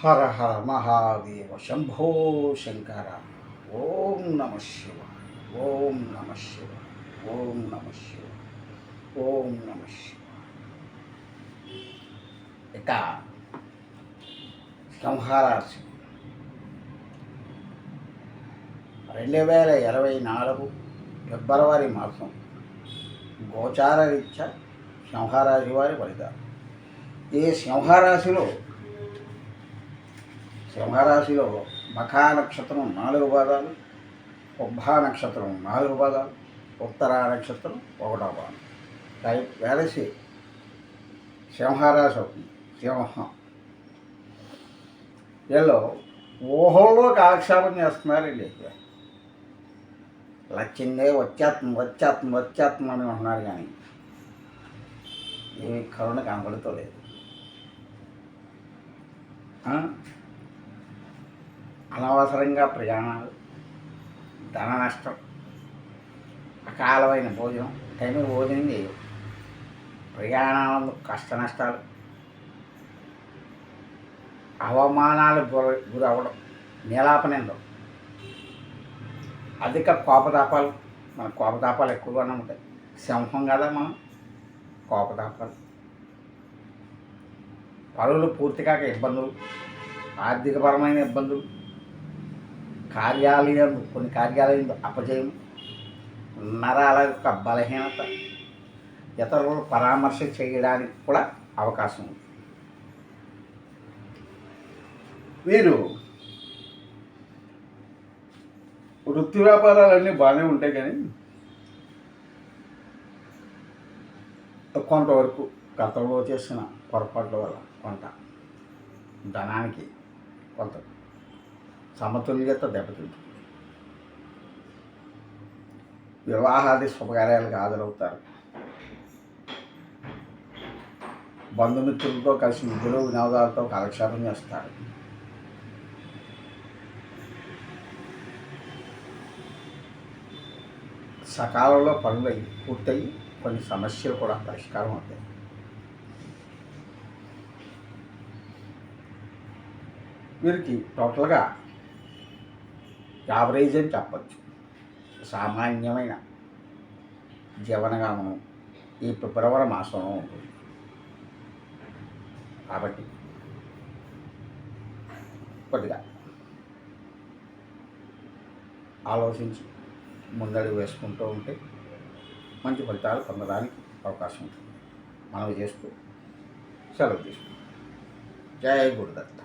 హర హర మహాదేవ శంభో శంకర ఓం నమ శివ ఓం నమ శివ ఓం నమ శివ ఓం నమ శివ ఇక సంహారాశి రెండు వేల ఇరవై నాలుగు ఫిబ్రవరి మాసం గోచార రీత్యా సింహరాశి వారి ఫలితాలు ఈ సింహరాశిలో సింహరాశిలో మఖా నక్షత్రం నాలుగు పాదాలు ఉభా నక్షత్రం నాలుగు పాదాలు ఉత్తరా నక్షత్రం ఒకటో పాదం. టైప్ వేలసి సింహరాశి అవుతుంది. సింహం. వీళ్ళు ఊహల్లో కాలక్షేపం చేస్తున్నారు వీళ్ళు. లచ్చిందే వచ్చేస్తుంది వచ్చేస్తుంది వచ్చేస్తుంది అని అంటున్నారు కానీ ఏమి కరుణ కనపడుతూ లేదు. అనవసరంగా ప్రయాణాలు ధన నష్టం అకాలమైన భోజనం టైంకి భోజనం చేయవు ప్రయాణాలు కష్ట నష్టాలు అవమానాలు గురి గురవడం నీలాపనిందం అధిక కోపతాపాలు మన కోపతాపాలు ఎక్కువగానే ఉంటాయి. సింహం కదా మనం కోపతాపాలు. పనులు పూర్తి కాక ఇబ్బందులు ఆర్థికపరమైన ఇబ్బందులు కార్యాలయం కొన్ని కార్యాలయం అపజయం నరాల యొక్క బలహీనత ఇతరులు పరామర్శ చేయడానికి కూడా అవకాశం ఉంది. వీరు వృత్తి వ్యాపారాలన్నీ బాగానే ఉంటాయి కానీ కొంతవరకు గతంలో చేసిన పొరపాట్ల వల్ల కొంత ధనానికి కొంత సమతుల్యత దెబ్బతింటుంది. వివాహాది శుభకార్యాలకు హాజరవుతారు. బంధుమిత్రులతో కలిసి విధులు వినోదాలతో కాలక్షేపం చేస్తారు. సకాలంలో పనులు పూర్తయి కొన్ని సమస్యలు కూడా పరిష్కారం అవుతాయి. వీరికి టోటల్గా యావరేజ్ అని చెప్పచ్చు. సామాన్యమైన జీవనగామనం ఈ ఫిబ్రవరి మాసంలో ఉంటుంది. కాబట్టి కొద్దిగా ఆలోచించి ముందడుగు వేసుకుంటూ ఉంటే మంచి ఫలితాలు పొందడానికి అవకాశం ఉంటుంది. మనవి చేస్తూ సెలవు తీసుకుంటాం. జయ గురుదత్త.